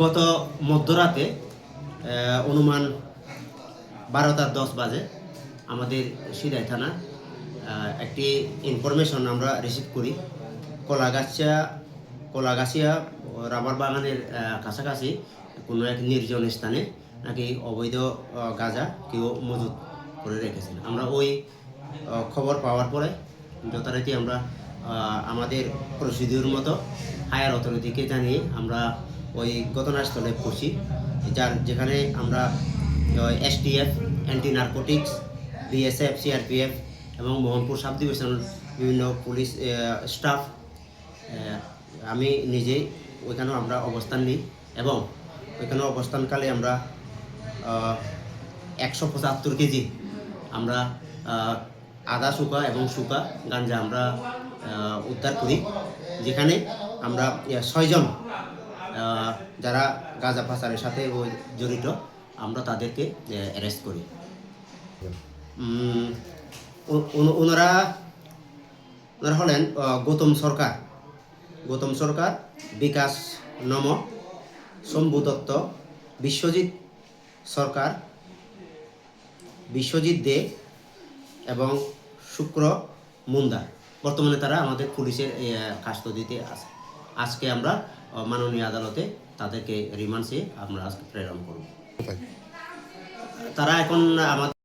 গত মধ্যরাতে অনুমান বারোটার দশ বাজে, আমাদের সিদাই থানা একটি ইনফরমেশন আমরা রিসিভ করি। কলাগাছিয়া কলাগাছিয়া, রাবার বাগানের কাছাকাছি কোনো এক নির্জন স্থানে নাকি অবৈধ গাঁজা কেউ মজুত করে রেখেছেন আমরা ওই খবর পাওয়ার পরে যথারীতি আমরা আমাদের প্রসিডিউর মতো হায়ার অথরিটিকে জানিয়ে আমরা ওই ঘটনাস্থলে পড়ছি যার যেখানে আমরা STF anti narcotics BSF CRPF এবং মোহনপুর সাব ডিভিশনাল বিভিন্ন পুলিশ স্টাফ আমি নিজেই ওইখানেও আমরা অবস্থান নিই এবং ওইখানে অবস্থানকালে আমরা একশো পঁচাত্তর কেজি আমরা আদা, শুকা এবং শুকা গাঞ্জা আমরা উদ্ধার করি। যেখানে আমরা ছয়জন যারা গাঁজা পাচারের সাথে জড়িত, আমরা তাদেরকে অ্যারেস্ট করি। ওনারা ওনারা হলেন গৌতম সরকার। গৌতম সরকার, বিকাশ নম, শম্ভু দত্ত, বিশ্বজিৎ সরকার, বিশ্বজিৎ দে এবং শুক্র মুন্দা বর্তমানে তারা আমাদের পুলিশের কাস্টডিতে আছে। আজকে আমরা মাননীয় আদালতে তাদেরকে রিমান্ড রিমান্ডে আমরা আজকে প্রেরণ করব। তারা এখন আমাদের